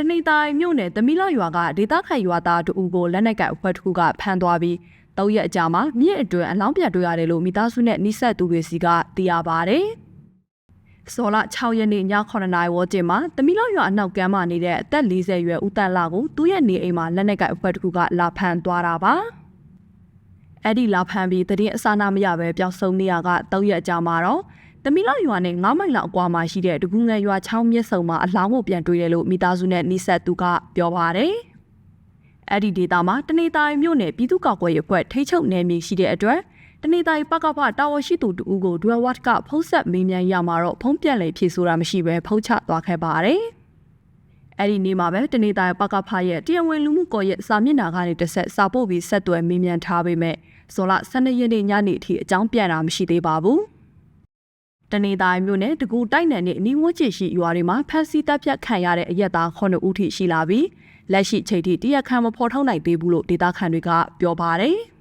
တနေတိုင်းမြို့နယ်သမီလာရွာကဒေသခံရွာသားတူကိုလက်နက်ကပ်အဖွဲ့တစ်ခုကဖမ်းသွားပြီးတောက်ရက်အကြာမှာမြစ်အတွင်းအလောင်းပြတ်တွေ့ရတယ်လို့မိသားစုနဲ့နှိဆက်သူတွေစီကသိရပါဗျ။စော်လ6ရက်နေ့ည9နာရီဝန်းကျင်မှာသမီလာရွာအနောက်ကမ်းမှာနေတဲ့အသက်40ရွယ်ဦးတန်လာကိုသူ့ရဲ့နေအိမ်မှာလက်နက်ကပ်အဖွဲ့တစ်ခုကလာဖမ်းသွားတာပါ။အဲ့ဒီလာဖမ်းပြီးတရင်အစာနာမရပဲပျောက်ဆုံးနေရကတောက်ရက်အကြာမှာတော့ တမီလာရွာနဲ့9မိုင်လောက်အကွာမှာရှိတဲ့တကူငယ်ရွာချောင်းမြစ်ဆုံမှာအလောင်းကိုပြန်တွေ့တယ်လို့မိသားစုနဲ့နှိဆက်သူကပြောပါတယ်။အဲ့ဒီဒေတာမှာတနေတိုင်းမြို့နယ်ပြည်သူ့ကောက်ွယ်ရေးအဖွဲ့ထိချုပ်နယ်မြေရှိတဲ့အတွက်တနေတိုင်းပကဖတာဝရှိသူတူဦးကိုဒွယ်ဝတ်ကဖုံးဆက်မေးမြန်းရမှာတော့ဖုံးပြက်လေဖြေဆိုတာမရှိဘဲဖုံးချသွားခဲ့ပါတယ်။အဲ့ဒီနေ့မှာပဲတနေတိုင်းပကဖရဲ့တရားဝင်လူမှုကွန်ရက်စာမျက်နှာကနေတစ်ဆက်စာပို့ပြီးဆက်သွယ်မေးမြန်းထားပေမဲ့ဇော်လ12ရက်နေ့ညနေအထိအကြောင်းပြန်တာမရှိသေးပါဘူး။ တနေတိုင်းမြို့နယ်တကူတိုက်နယ်နဲ့အနီးဝန်းကျင်ရှိရွာတွေမှာဖမ်းဆီးတပ်ဖြတ်ခံရတဲ့အရက်သား9ဦးထိရှိလာပြီးလက်ရှိချိန်ထိတရားခံမဖော်ထုတ်နိုင်သေးဘူးလို့ဒေသခံတွေကပြောပါတယ်။